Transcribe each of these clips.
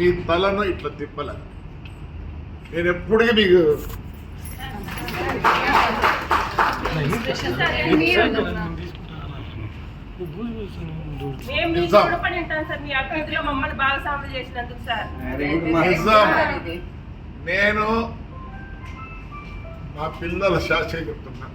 మీ తలను ఇట్లా తిప్పల. నేను ఎప్పటికీ మీకు మేము మీకు నిజాం. రుణపడి ఉంటాం సార్. మీ అభివృద్ధిలో మమ్మల్ని భాగస్వాములు చేసినందుకు సార్. నిజాం. నేను మా పిల్లల శాస్త్రీయ చెప్తున్నా.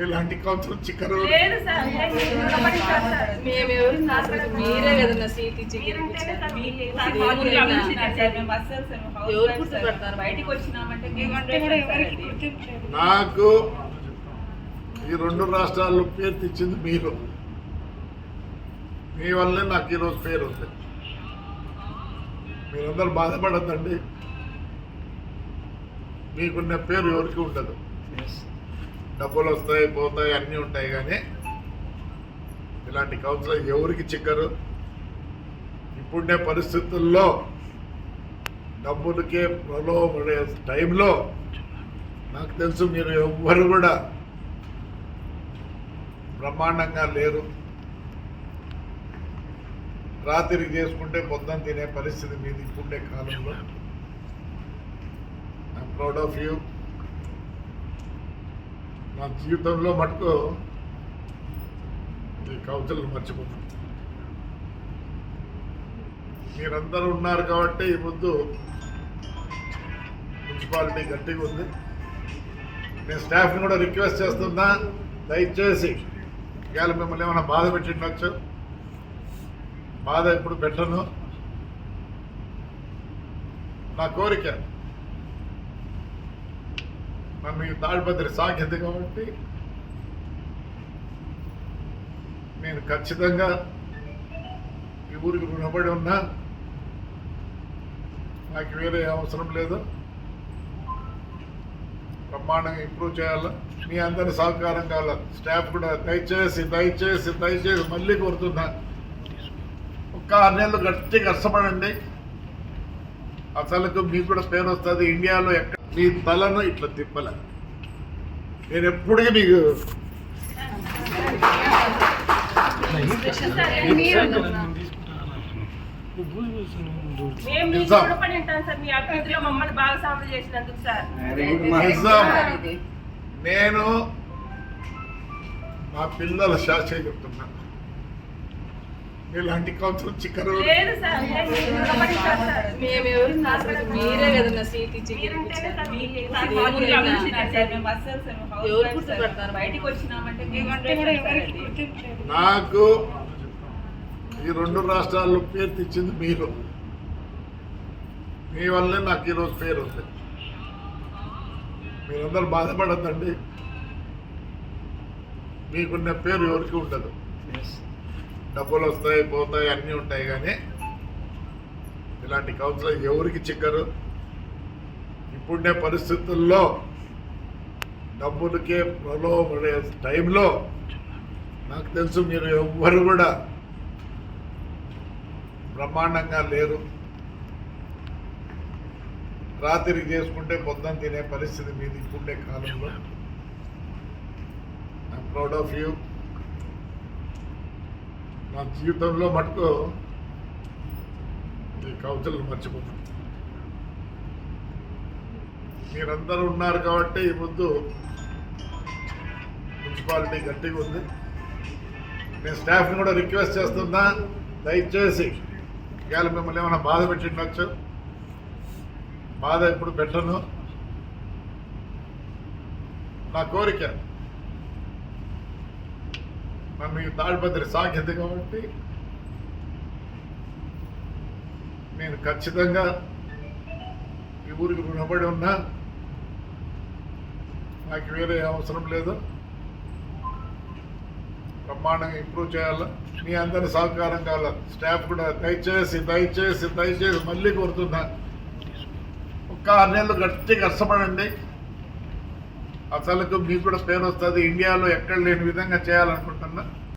ఇలాంటి కౌన్సిల్ చిక్కరు లేదు సార్ మేము అసలు మీరే కదన్నా సీట్ ఇచ్చి ఎవరు. గుర్తుపడతారు? బయటికి వచ్చినామంటే నాకు ఈ రెండు రాష్ట్రాల్లో పేరు తెచ్చింది మీరు. మీ వల్లే నాకు ఈరోజు పేరు ఉంది. మీరందరూ బాధపడద్దండి. మీకున్న పేరు ఎవరికి ఉండదు. డబ్బులు వస్తాయి పోతాయి అన్నీ ఉంటాయి కానీ ఇలాంటి కౌన్సిలర్ ఎవరికి చిక్కరు? ఇప్పుడే పరిస్థితుల్లో డబ్బులకే ప్రలోభడే టైంలో నాకు తెలుసు మీరు ఎవ్వరు కూడా బ్రహ్మాండంగా లేరు. రాత్రి చేసుకుంటే పొద్దున తినే పరిస్థితి మీది ఇప్పుడే కాలంలో. ఐఎమ్ ప్రౌడ్ ఆఫ్ యూ నా జీవితంలో మటుకు ఈ కౌన్సిల్ మర్చిపోతుంది మీరందరూ ఉన్నారు కాబట్టి ఈ ముందు మున్సిపాలిటీ గట్టిగా ఉంది. నేను స్టాఫ్ని కూడా రిక్వెస్ట్ చేస్తున్నా. దయచేసి ఇవాళ మిమ్మల్ని ఏమైనా బాధ పెట్టిండొచ్చు? బాధ ఇప్పుడు పెట్టను. నా కోరిక నన్ను ఈ తాడిపత్రి సాగింది కాబట్టి నేను ఖచ్చితంగా ఈ ఊరికి రుణపడి ఉన్నా. నాకు వేరే అవసరం లేదు. బ్రహ్మాండంగా ఇంప్రూవ్ చేయాలి? మీ అందరి సహకారం కావాలి? స్టాఫ్ కూడా దయచేసి దయచేసి దయచేసి మళ్ళీ కోరుతున్నా. ఒక్క ఆరు నెలలు గట్టి కష్టపడండి. అసలుకు మీకు కూడా పేరు వస్తుంది. ఇండియాలో ఎక్కడ మీ తలను ఇట్లా తిప్పల. నేను ఎప్పటికీ నిజాం. నేను మా పిల్లల శాస్త్రీయ చెప్తున్నా. ఇలాంటి కౌన్సిల్ చిక్కరు. సార్ మీరే కదన్నా సీట్ ఇచ్చి నాకు ఈ రెండు రాష్ట్రాల్లో పేరు తెచ్చింది మీరు. మీ వల్లే నాకు ఈరోజు పేరు ఉంది. మీరందరూ బాధపడద్దండి. మీకున్న పేరు ఎవరికి ఉండదు. డబ్బులు వస్తాయి పోతాయి అన్నీ ఉంటాయి కానీ ఇలాంటి కౌన్సిలర్ ఎవరికి చిక్కరు? ఇప్పుడే పరిస్థితుల్లో డబ్బులకే ప్రలోభడే టైంలో నాకు తెలుసు మీరు ఎవ్వరు కూడా బ్రహ్మాండంగా లేరు. రాత్రి చేసుకుంటే పొద్దున తినే పరిస్థితి మీది ఇప్పుడే కాలంలో. ఐఎమ్ ప్రౌడ్ ఆఫ్ యూ నా జీవితంలో మటుకు ఈ కౌన్సిల్ మర్చిపోతాను. మీరందరూ ఉన్నారు కాబట్టి ఈ ముందు మున్సిపాలిటీ గట్టిగా ఉంది. నేను స్టాఫ్ని కూడా రిక్వెస్ట్ చేస్తున్నా దయచేసి ఇవాళ మిమ్మల్ని ఏమైనా బాధ పెట్టిండొచ్చు. బాధ ఇప్పుడు పెట్టను. నా కోరిక నన్ను ఈ తాడిపత్రి సాధ్యత కాబట్టి నేను ఖచ్చితంగా ఈ ఊరికి రుణపడి ఉన్నా. నాకు వేరే అవసరం లేదు. బ్రహ్మాండంగా ఇంప్రూవ్ చేయాలి? మీ అందరి సహకారం కావాలి? స్టాఫ్ కూడా దయచేసి దయచేసి దయచేసి మళ్ళీ కోరుతున్నా. ఒక్క ఆరు నెలలు గట్టి కష్టపడండి. అసలుకు మీకు కూడా పేరు వస్తుంది. ఇండియాలో ఎక్కడ లేని విధంగా చేయాలనుకుంటున్నా.